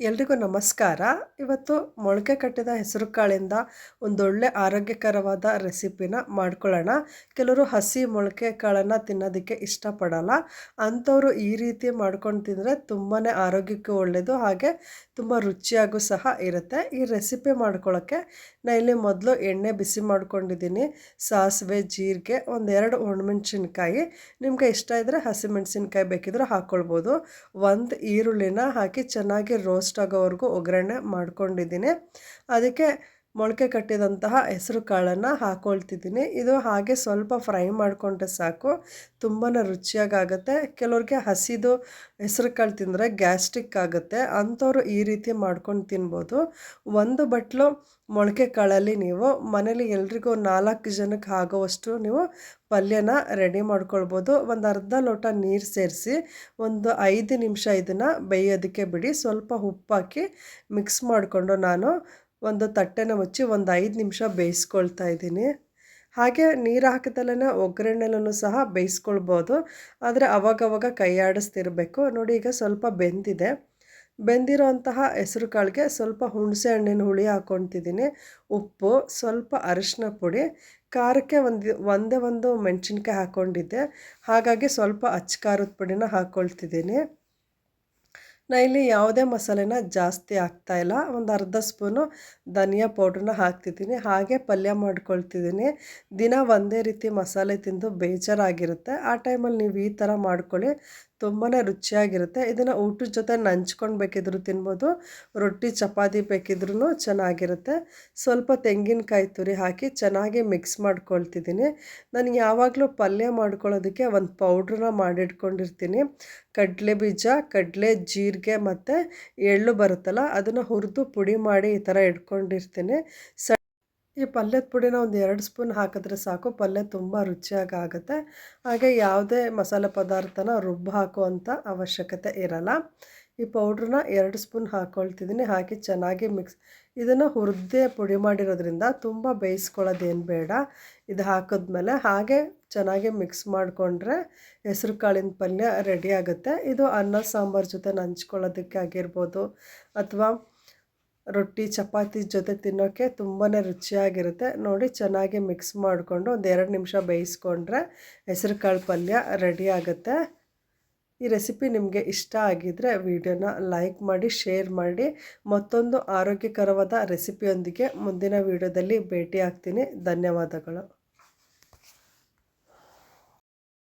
ಎಲ್ರಿಗೂ ನಮಸ್ಕಾರ. ಇವತ್ತು ಮೊಳಕೆ ಕಟ್ಟಿದ ಹೆಸರು ಕಾಳಿಂದ ಒಂದೊಳ್ಳೆ ಆರೋಗ್ಯಕರವಾದ ರೆಸಿಪಿನ ಮಾಡ್ಕೊಳ್ಳೋಣ. ಕೆಲವರು ಹಸಿ ಮೊಳಕೆ ಕಾಳನ್ನು ತಿನ್ನೋದಕ್ಕೆ ಇಷ್ಟಪಡಲ್ಲ. ಅಂಥವರು ಈ ರೀತಿ ಮಾಡ್ಕೊಂಡು ತಿಂದರೆ ತುಂಬಾ ಆರೋಗ್ಯಕ್ಕೆ ಒಳ್ಳೆಯದು ಹಾಗೆ ತುಂಬ ರುಚಿಯಾಗೂ ಸಹ ಇರುತ್ತೆ. ಈ ರೆಸಿಪಿ ಮಾಡ್ಕೊಳ್ಳೋಕ್ಕೆ ನಾನು ಇಲ್ಲಿ ಮೊದಲು ಎಣ್ಣೆ ಬಿಸಿ ಮಾಡ್ಕೊಂಡಿದ್ದೀನಿ. ಸಾಸಿವೆ, ಜೀರಿಗೆ, ಒಂದೆರಡು ಒಣಮೆಣ್ಸಿನ್ಕಾಯಿ. ನಿಮಗೆ ಇಷ್ಟ ಇದ್ದರೆ ಹಸಿಮೆಣಸಿನ್ಕಾಯಿ ಬೇಕಿದ್ರೆ ಹಾಕ್ಕೊಳ್ಬೋದು. ಒಂದು ಈರುಳ್ಳಿನ ಹಾಕಿ ಚೆನ್ನಾಗಿ ರೋಸ್ಟ್ ಆಗೋವರೆಗೂ ಒಗ್ಗರಣೆ ಮಾಡ್ಕೊಂಡಿದ್ದೀನಿ. ಅದಕ್ಕೆ ಮೊಳಕೆ ಕಟ್ಟಿದಂತಹ ಹೆಸರು ಕಾಳನ್ನು ಹಾಕ್ಕೊಳ್ತಿದ್ದೀನಿ ಇದು ಹಾಗೆ ಸ್ವಲ್ಪ ಫ್ರೈ ಮಾಡಿಕೊಂಡ್ರೆ ಸಾಕು. ತುಂಬಾ ರುಚಿಯಾಗುತ್ತೆ ಕೆಲವ್ರಿಗೆ ಹಸಿದು ಹೆಸರು ಕಾಳು ತಿಂದರೆ ಗ್ಯಾಸ್ಟ್ರಿಕ್ ಆಗುತ್ತೆ. ಅಂಥವ್ರು ಈ ರೀತಿ ಮಾಡ್ಕೊಂಡು ತಿನ್ಬೋದು. ಒಂದು ಬಟ್ಲು ಮೊಳಕೆ ಕಾಳಲ್ಲಿ ನೀವು, ಮನೇಲಿ ಎಲ್ರಿಗೂ ನಾಲ್ಕು ಜನಕ್ಕೆ ಆಗೋವಷ್ಟು ನೀವು ಪಲ್ಯನ ರೆಡಿ ಮಾಡ್ಕೊಳ್ಬೋದು. ಒಂದು ಅರ್ಧ ಲೋಟ ನೀರು ಸೇರಿಸಿ, ಒಂದು ಐದು ನಿಮಿಷ ಇದನ್ನು ಬೇಯೋದಕ್ಕೆ ಬಿಡಿ. ಸ್ವಲ್ಪ ಉಪ್ಪಾಕಿ ಮಿಕ್ಸ್ ಮಾಡಿಕೊಂಡು ನಾನು ಒಂದು ತಟ್ಟೆನ ಮುಚ್ಚಿ ಒಂದು ಐದು ನಿಮಿಷ ಬೇಯಿಸ್ಕೊಳ್ತಾ ಇದ್ದೀನಿ. ಹಾಗೆ ನೀರು ಹಾಕಿದಲ್ಲೇ ಒಗ್ಗರಣೆಲೂ ಸಹ ಬೇಯಿಸ್ಕೊಳ್ಬೋದು. ಆದರೆ ಅವಾಗವಾಗ ಕೈ ಆಡಿಸ್ತಿರ್ಬೇಕು ನೋಡಿ ಈಗ ಸ್ವಲ್ಪ ಬೆಂದಿದೆ. ಬೆಂದಿರೋಂತಹ ಹೆಸರು ಕಾಳಿಗೆ ಸ್ವಲ್ಪ ಹುಣಸೆ ಹಣ್ಣಿನ ಹುಳಿ ಹಾಕ್ಕೊತಿದ್ದೀನಿ ಉಪ್ಪು, ಸ್ವಲ್ಪ ಅರಿಶಿನ ಪುಡಿ, ಖಾರಕ್ಕೆ ಒಂದು ಒಂದೇ ಒಂದು ಮೆಣಸಿನ್ಕಾಯಿ ಹಾಕ್ಕೊಂಡಿದ್ದೆ. ಹಾಗಾಗಿ ಸ್ವಲ್ಪ ಅಚ್ಚ ಖಾರದ ಪುಡಿನ ಹಾಕ್ಕೊಳ್ತಿದ್ದೀನಿ. ನಾ ಇಲ್ಲಿ ಯಾವುದೇ ಮಸಾಲೆನ ಜಾಸ್ತಿ ಹಾಕ್ತಾಯಿಲ್ಲ ಒಂದು ಅರ್ಧ ಸ್ಪೂನು ಧನಿಯಾ ಪೌಡ್ರನ್ನ ಹಾಕ್ತಿದ್ದೀನಿ. ಹಾಗೆ ಪಲ್ಯ ಮಾಡ್ಕೊಳ್ತಿದ್ದೀನಿ. ದಿನ ಒಂದೇ ರೀತಿ ಮಸಾಲೆ ತಿಂದು ಬೇಜಾರಾಗಿರುತ್ತೆ. ಆ ಟೈಮಲ್ಲಿ ನೀವು ಈ ಥರ ಮಾಡ್ಕೊಳ್ಳಿ. ತುಂಬಾ ರುಚಿಯಾಗಿರುತ್ತೆ. ಇದನ್ನು ಊಟದ ಜೊತೆ ನಂಚ್ಕೊಂಡು ಬೇಕಿದ್ರು ತಿನ್ಬೋದು. ರೊಟ್ಟಿ, ಚಪಾತಿ ಬೇಕಿದ್ರೂ ಚೆನ್ನಾಗಿರುತ್ತೆ. ಸ್ವಲ್ಪ ತೆಂಗಿನಕಾಯಿ ತುರಿ ಹಾಕಿ ಚೆನ್ನಾಗಿ ಮಿಕ್ಸ್ ಮಾಡ್ಕೊಳ್ತಿದ್ದೀನಿ. ನಾನು ಯಾವಾಗಲೂ ಪಲ್ಯ ಮಾಡ್ಕೊಳ್ಳೋದಕ್ಕೆ ಒಂದು ಪೌಡ್ರನ್ನ ಮಾಡಿಟ್ಕೊಂಡಿರ್ತೀನಿ. ಕಡಲೆ ಬೀಜ, ಕಡಲೆ ಜೀರಿಗೆ ಮತ್ತು ಎಳ್ಳು ಬರುತ್ತಲ್ಲ, ಅದನ್ನು ಹುರಿದು ಪುಡಿ ಮಾಡಿ ಈ ಥರ ಇಟ್ಕೊಂಡಿರ್ತೀನಿ. ಈ ಪಲ್ಯದ ಪುಡಿನ ಒಂದು ಎರಡು ಸ್ಪೂನ್ ಹಾಕಿದ್ರೆ ಸಾಕು. ಪಲ್ಯ ತುಂಬ ರುಚಿಯಾಗಿ ಆಗುತ್ತೆ. ಹಾಗೆ ಯಾವುದೇ ಮಸಾಲೆ ಪದಾರ್ಥನ ರುಬ್ಬು ಹಾಕುವಂಥ ಅವಶ್ಯಕತೆ ಇರಲ್ಲ. ಈ ಪೌಡ್ರನ್ನ ಎರಡು ಸ್ಪೂನ್ ಹಾಕ್ಕೊಳ್ತಿದ್ದೀನಿ ಹಾಕಿ ಚೆನ್ನಾಗಿ ಮಿಕ್ಸ್ ಇದನ್ನು ಹುರಿದೇ ಪುಡಿ ಮಾಡಿರೋದ್ರಿಂದ ತುಂಬ ಬೇಯಿಸ್ಕೊಳ್ಳೋದೇನು ಬೇಡ. ಇದು ಹಾಕಿದ್ಮೇಲೆ ಹಾಗೆ ಚೆನ್ನಾಗಿ ಮಿಕ್ಸ್ ಮಾಡಿಕೊಂಡ್ರೆ ಹೆಸ್ರು ಕಾಳಿನ ಪಲ್ಯ ರೆಡಿ ಆಗುತ್ತೆ. ಇದು ಅನ್ನ, ಸಾಂಬಾರು ಜೊತೆ ನಂಚ್ಕೊಳ್ಳೋದಕ್ಕೆ ಆಗಿರ್ಬೋದು ಅಥವಾ ರೊಟ್ಟಿ, ಚಪಾತಿ ಜೊತೆ ತಿನ್ನೋಕ್ಕೆ ತುಂಬಾ ರುಚಿಯಾಗಿರುತ್ತೆ. ನೋಡಿ, ಚೆನ್ನಾಗಿ ಮಿಕ್ಸ್ ಮಾಡಿಕೊಂಡು ಒಂದು ಎರಡು ನಿಮಿಷ ಬೇಯಿಸ್ಕೊಂಡ್ರೆ ಹೆಸರು ಕಾಳು ಪಲ್ಯ ರೆಡಿ ಆಗುತ್ತೆ. ಈ ರೆಸಿಪಿ ನಿಮಗೆ ಇಷ್ಟ ಆಗಿದ್ದರೆ ವಿಡಿಯೋನ ಲೈಕ್ ಮಾಡಿ ಶೇರ್ ಮಾಡಿ. ಮತ್ತೊಂದು ಆರೋಗ್ಯಕರವಾದ ರೆಸಿಪಿಯೊಂದಿಗೆ ಮುಂದಿನ ವಿಡಿಯೋದಲ್ಲಿ ಭೇಟಿ ಆಗ್ತೀನಿ ಧನ್ಯವಾದಗಳು.